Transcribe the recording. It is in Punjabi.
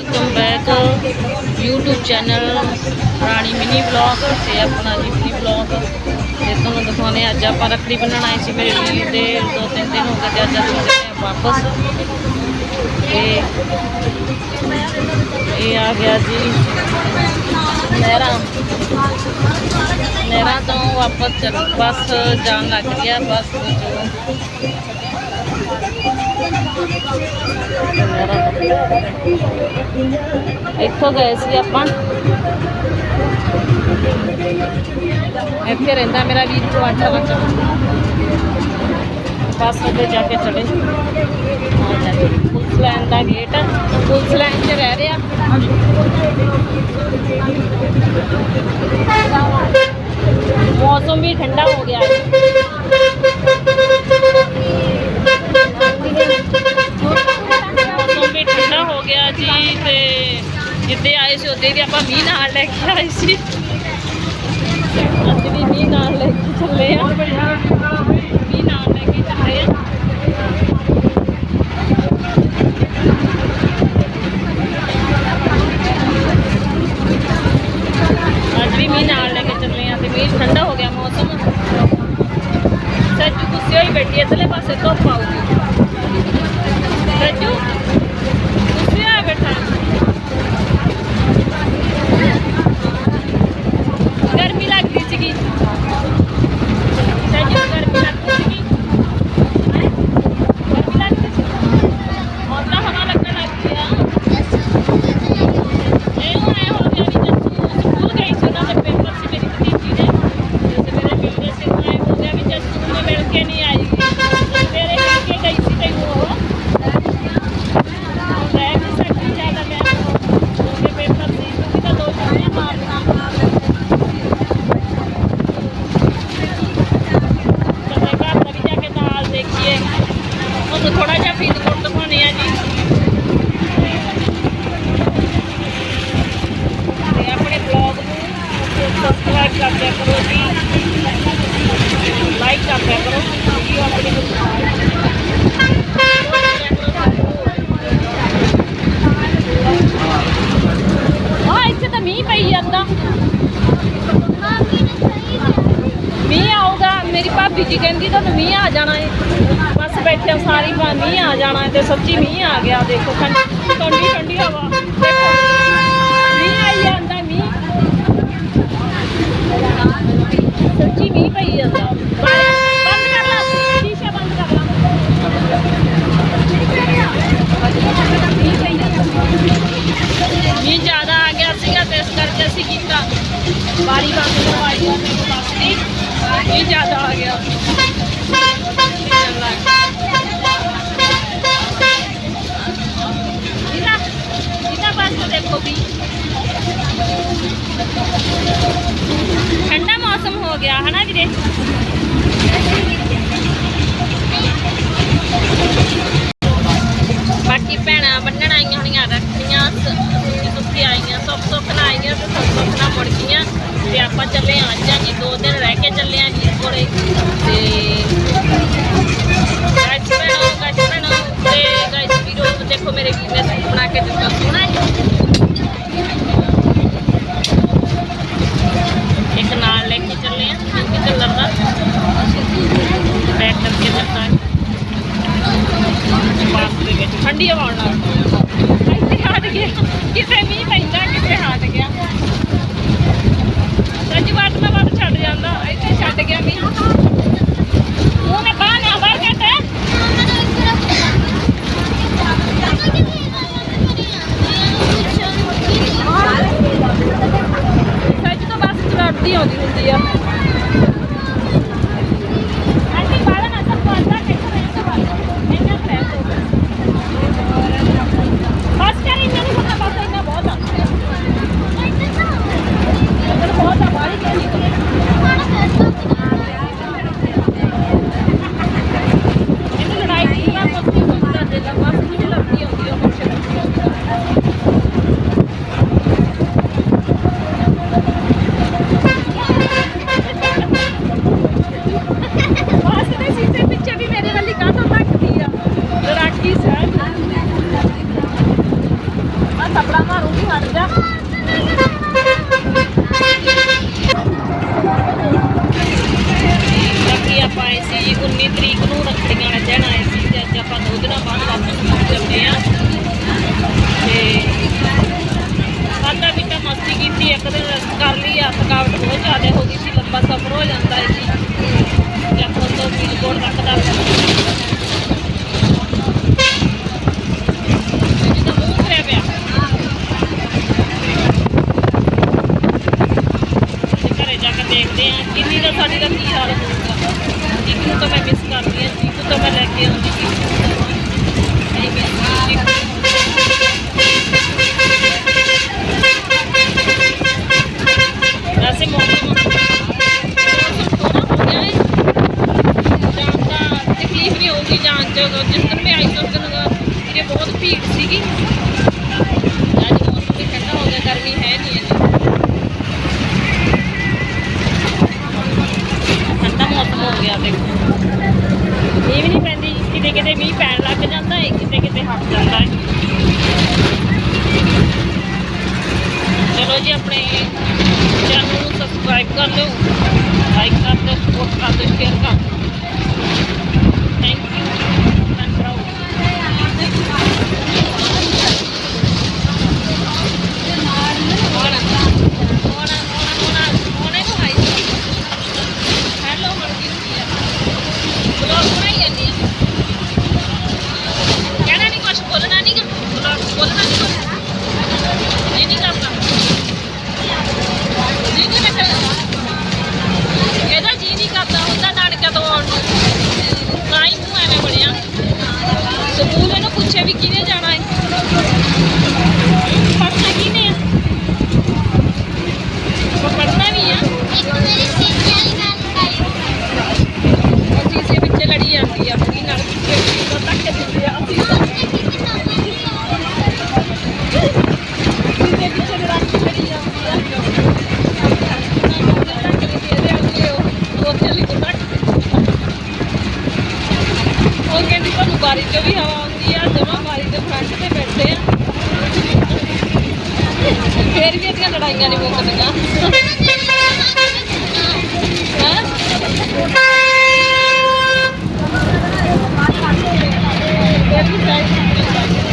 Welcome back uh, YouTube channel Rani mini vlog ਤੇ ਆਪਣਾ ਜੀ ਮਿਨੀ ਵਲੌਗ ਤੇ ਤੁਹਾਨੂੰ ਦਿਖਾਉਂਦੇ ਹਾਂ, ਅੱਜ ਆਪਾਂ ਰੱਖੜੀ ਬੰਨਣ ਆਏ ਸੀ ਮੇਰੇ ਵੀਰ ਦੇ ਦੋ ਤਿੰਨ ਦਿਨ ਹੋ ਗਏ ਤੇ ਅੱਜ ਅਸੀਂ ਚੱਲੇ ਵਾਪਸ। ਤੇ ਇਹ ਆ ਗਿਆ ਜੀ ਨਹਿਰਾਂ। ਨਹਿਰਾਂ ਤੋਂ ਵਾਪਸ ਬੱਸ ਜਾਣ ਲੱਗ ਗਿਆ ਬੱਸ ਇੱਥੋਂ ਗਏ ਸੀ ਆਪਾਂ। ਇੱਥੇ ਰਹਿੰਦਾ ਮੇਰਾ ਵੀਰ ਟਵਾਟਾ ਵਿੱਚ ਬੱਸ ਅੱਡੇ ਜਾ ਕੇ ਚਲੇ। ਪੁਲਿਸ ਲਾਈਨ ਦਾ ਗੇਟ ਪੁਲਿਸ ਲਾਈਨ 'ਚ ਰਹਿ ਰਿਹਾ। ਮੌਸਮ ਵੀ ਠੰਡਾ ਹੋ ਗਿਆ। ਹੈ ਮੌਸਮ ਵੀ ਠੰਡਾ ਹੋ ਗਿਆ ਤੇ ਜਿੱਦੇ ਆਏ ਸੀ ਉੱਦੇ ਵੀ ਆਪਾਂ ਮੀਂਹ ਨਾਲ ਲੈ ਕੇ ਆਏ ਸੀ। ਅੱਜ ਵੀ ਮੀਂਹ ਨਾਲ ਲੈ ਕੇ ਚੱਲੇ ਆ। ਮੀਂਹ ਨਾਲ ਲੈ ਕੇ ਚੱਲੇ ਆ ਅੱਜ ਵੀ ਮੀਂਹ ਨਾਲ ਲੈ ਕੇ ਚੱਲੇ ਆ ਤੇ ਮੀਂਹ ਠੰਡਾ ਹੋ ਗਿਆ ਮੌਸਮ ਸੱਜੂ ਗੁੱਸੇ ਹੋਈ ਬੈਠੀ ਇਧਰਲੇ ਪਾਸੇ ਧੁੱਪ ਆਊਗੀ ਸੱਜੂ ਗੁੱਸੇ ਆ ਬੈਠਾ ਗਰਮੀ ਲੱਗ ਰਹੀ ਸੀਗੀ ਸੱਜੂ ਗਰਮੀ ਲੱਗ ਰਹੀ ਸੀਗੀ ਹੈਂ? ਗਰਮੀ ਲੱਗ ਰਹੀ ਸੀ ਹੁਣ ਤਾਂ ਹਵਾ ਲੱਗਣ ਲੱਗ ਗਈ ਆ ਇਹ ਹੁਣ ਇਹ ਹੋ ਗਿਆ ਵੀ ਜੱਸੂ ਸਕੂਲ ਗਈ ਸੀ ਉਹਨਾਂ ਦੇ ਪੇਪਰ ਸੀ ਮੇਰੀ ਭਤੀਜੀ ਦੇ ਤੇ ਮੇਰੇ ਮਿਲਦੇ ਸੀ ਤਾਂ ਇਹ ਹੋ ਗਿਆ ਵੀ ਜੱਸੂ ਨੂੰ ਮਿਲ ਕੇ ਨਹੀਂ ਆਈ ਮੇਰੇ ਕਰਕੇ ਗਈ ਸੀ ਤੈਨੂੰ ਉਹ ਰਹਿ ਵੀ ਸਕਦੀ ਜ਼ਿਆਦਾ ਮੈਂ ਉਹਦੇ ਪੇਪਰ ਸੀ ਕਿਉਂਕਿ ਤਾਂ ਦੋ ਛੁੱਟੀਆਂ ਮਾਰਨਾ ਕਦੇ ਘਰ ਦਾ ਵੀ ਜਾ ਕੇ ਨਾਲ ਦੇਖੀਏ ਉਹ ਥੋੜਾ ਜਿਹਾ ਫਰੀਦਕੋਟ ਦਿਖਾਉਣੇ ਆ ਜੀ ਤੇ ਆਪਣੇ ਬਲੌਗ ਨੂੰ ਸਬਸਕ੍ਰਾਈਬ ਕਰੋ ਜੀ ਲਾਈਕ ਕਰ ਦਿਆ ਕਰੋ ਵੀਡੀਓ ਆਪਣੀ ਨੂੰ ਹਾਂ ਇੱਥੇ ਤਾਂ ਮੀਂਹ ਪਈ ਜਾਂਦਾ। ਮੀਂਹ ਆਊਗਾ, ਮੇਰੀ ਭਾਬੀ ਜੀ ਕਹਿੰਦੀ ਤੁਹਾਨੂੰ ਮੀਂਹ ਆ ਜਾਣਾ ਹੈ ਬਸ ਬੈਠੇ ਸਾਰੀ ਮੀਂਹ ਆ ਜਾਣਾ ਹੈ ਤੇ ਸੱਚੀ ਮੀਂਹ ਆ ਗਿਆ, ਦੇਖੋ ਠੰਡੀ ਠੰਡੀ ਠੰਡੀ ਹਵਾ ਦੇਖੋ ਮੀਂਹ ਆਈ ਜਾਂਦਾ ਮੀਂਹ ਸੱਚੀ ਮੀਂਹ ਪਈ ਜਾਂਦਾ ਬੰਦ ਕਰ ਲਾ ਸ਼ੀਸ਼ਾ ਬੰਦ ਕਰ ਲਾ ਮੀਂਹ ਪਈ ਜਾਂਦਾ ਮੀਂਹ ਜ਼ਿਆਦਾ ਆ ਗਿਆ ਸੀਗਾ ਤੇ ਇਸ ਕਰਕੇ ਅਸੀਂ ਕੀਤਾ ਬਾਰੀ ਬੰਦ ਕਰਵਾਈ ਆ ਮੈਨੂੰ ਬੱਸ ਦੀ ਮੀਂਹ ਜ਼ਿਆਦਾ ਆ ਗਿਆ ਇਹਦਾ ਇਹਦਾ ਬੱਸ ਦੇਖੋ ਵੀ ਠੰਡਾ ਮੌਸਮ ਹੋ ਗਿਆ ਹਨਾ ਵੀਰੇ ਬਾਕੀ ਭੈਣਾਂ ਇੱਕ ਨਾਲ ਲੈ ਕੇ ਚੱਲੇ ਆ। ਪਿੰਕ ਕਲਰ ਦਾ? ਪੈਕ ਕਰਕੇ ਦਿੱਤਾ ਹੈ ਦੇ ਵਿੱਚ। ਠੰਡੀ ਹਵਾ ਨਾਲ ਲੱਗ ਪਈ ਇੱਥੇ ਹਟ ਗਿਆ ਕਿਤੇ ਮੀਂਹ ਪੈਂਦਾ ਕਿਤੇ ਹਟ ਗਿਆ ਸੱਜ ਵਾਟ ਮੈਂ ਵਾਟ ਛੱਡ ਜਾਂਦਾ ਇੱਥੇ ਛੱਡ ਗਿਆ ਮੀਂਹ ਉਹਨੇ ਬਾਹਰ ਨਾ ਬਾਹਰ ਕੱਟ ਸੱਜ ਤੋਂ ਬਸ ਚੜਦੀ ਆਉਂਦੀ ਹੁੰਦੀ ਆ ਆਂਟੀ ਬਾਹਰ ਨਾ ਸਭ ਪਾਸਾ ਕਿੱਥੇ ਰਹਿ ਸਵਾਲ ਇੰਨਾ ਫਰੈਸ਼ ਹੋ ਗਿਆ ਬਸ ਕਰ ਇੰਨਾ ਨਹੀਂ ਹੋਣਾ ਬਸ ਇੰਨਾ ਬਹੁਤ ਆ ਮਤਲਬ ਬਹੁਤ ਆ ਬਾਹਰ ਹੀ ਕਿਉਂ ਨਿਕਲੇ ਇਹਨੂੰ ਲੜਾਈ ਦੀ ਨਾ ਪੱਕੀ ਕੁਝ ਕਰ ਦੇਗਾ ਬਸ ਮੈਨੂੰ ਲੱਗਦੀ ਆਉਂਦੀ ਉਹ ਕੁਛ ਥਾਪੜਾ ਜਾ। ਬਾਕੀ ਆਪਾਂ ਆਏ ਸੀ ਜੀ 19 ਤਰੀਕ ਨੂੰ ਰੱਖੜੀਆਂ ਵਾਲੇ ਦਿਨ ਆਏ ਸੀ ਤੇ ਅੱਜ ਆਪਾਂ ਦੋ ਦਿਨਾਂ ਬਾਅਦ ਵਾਪਸ ਮੁੜ ਜਾਂਦੇ ਆ ਤੇ ਖਾਧਾ ਪੀਤਾ ਮਸਤੀ ਕੀਤੀ, ਇੱਕ ਦਿਨ ਕਰ ਲਈ ਆ ਥਕਾਵਟ ਬਹੁਤ ਜ਼ਿਆਦਾ ਹੋ ਗਈ ਸੀ, ਲੰਬਾ ਸਫ਼ਰ ਹੋ ਜਾਂਦਾ ਹੈ ਜੀ ਜੱਪਲ ਤੋਂ ਫਰੀਦਕੋਟ ਤੱਕ ਦਾ ਜਿਹਦਾ ਮੂੰਹ ਭਰਿਆ ਪਿਆ ਤੇ ਘਰੇ ਜਾ ਕੇ ਦੇਖਦੇ ਆ ਕਿੰਨੀ ਦਾ ਸਾਡੀ ਦਾ ਕੀ ਹਾਲ ਹੋਊਗਾ ਇੱਕ ਨੂੰ ਤਾਂ ਮੈਂ ਮਿਸ ਕਰਦੀ ਆ ਇੱਕ ਤਾਂ ਮੈਂ ਲੈ ਕੇ ਆਉਂਦੀ ਸੀ ਨਹੀਂ ਮਿਸ ਵੈਸੇ ਮੌਸਮ ਮੌਸਮ ਥੋੜਾ ਹੋ ਗਿਆ ਹੈ ਜਾਣ ਦਾ ਤਕਲੀਫ ਨਹੀਂ ਹੋਊਗੀ ਜਾਣ ਚ ਜਿਸ ਦਿਨ ਮੈਂ ਆਈ ਸੀ ਉਸ ਦਿਨ ਮੇਰੇ ਬਹੁਤ ਭੀੜ ਸੀਗੀ ਅੱਜ ਮੌਸਮ ਵੀ ਠੰਡਾ ਹੋ ਗਿਆ ਗਰਮੀ ਹੈ ਨਹੀਂ ਇੰਨੀ ਠੰਡਾ ਮੌਸਮ ਹੋ ਗਿਆ ਦੇਖੋ ਮੀਂਹ ਵੀ ਨਹੀਂ ਪੈਂਦੀ ਕਿਤੇ ਕਿਤੇ ਮੀਂਹ ਪੈਣ ਲੱਗ ਜਾਂਦਾ ਹੈ ਕਿਤੇ ਕਿਤੇ ਹਟ ਜਾਂਦਾ ਹੈ ਚਲੋ ਜੀ ਆਪਣੇ ਚੈਨਲ ਨੂੰ ਸਬਸਕ੍ਰਾਈਬ ਕਰ ਲਿਓ ਲਾਈਕ ਕਰ ਦਿਓ ਸਪੋਰਟ ਕਰ ਦਿਓ ਸ਼ੇਅਰ ਕਰ ਦਿਓ ਥੈਂਕ ਯੂ ਮੈਂ ਪ੍ਰਾਊਡ ਹੋਣਾ ਹੋਣਾ ਹੋਣਾ ਹੋਣਾ ਨੂੰ ਹਾਈ ਹੈਲੋ ਮਰਦੀ ਹੁੰਦੀ ਆ ਬਲੌਗ ਬਣਾਈ ਜਾਂਦੀ ਆ ਕਹਿਣਾ ਨਹੀਂ ਕੁਛ ਬੋਲਣਾ ਨਹੀਂ ਬਲੌਗ ਬੋਲਣਾ ਨਹੀਂ ਕੁਛ ਨਹੀਂ ਨਹੀਂ ਕਰਦਾ ਨਹੀਂ ਨਹੀਂ ਮੈਂ ਇਹਦਾ ਜੀ ਨਹੀਂ ਕਰਦਾ ਹੁੰਦਾ ਨਾਨਕਾ ਤੋਂ ਆਉਣ ਨੂੰ ਨਾ ਹੀ ਮੂੰਹ ਐਵੇਂ ਬਣਿਆ ਸਕੂਲ ਇਹਨੂੰ ਪੁੱਛਿਆ ਵੀ ਕਿਹਨੇ ਜਾਣਾ ਹੈ ਪੜ੍ਹਨਾ ਕਿਹਨੇ ਆ ਉਹ ਪੜ੍ਹਨਾ ਵੀ ਆ ਅਸੀਂ ਇਸੇ ਵਿੱਚ ਲੜੀ ਜਾਂਦੀ ਆ ਆਪਣੀ ਨਾਲ ਪਿੱਛੇ ਪਿੱਛੇ ਤੱਕ ਦਿੰਦੇ ਆ ਅਸੀਂ ਪਿੱਛੇ ਪਿੱਛੇ ਲੜਾ ਕੇ ਲੜੀ ਜਾਂਦੀ ਆ ਤੱਕ ਦਿੰਦੀ ਇਹਦੇ ਅੱਗੇ ਉਹ ਉੱਥੇ ਲਈ ਤੱਕ ਉਹ ਕਹਿੰਦੀ ਤੁਹਾਨੂੰ ਬਾਰੀ ਚੋਂ ਵੀ ਹਵਾ ਆਉਂਦੀ ਆ ਜਮਾ ਬਾਰੀ ਦੇ ਫਰੰਟ ਆ। ਫੇਰ ਵੀ ਇਹਦੀਆਂ ਲੜਾਈਆਂ ਨਹੀਂ ਮੁੱਕਦੀਆਂ। ਹੈਂ? ਫੇਰ ਵੀ ਸਾਈਡ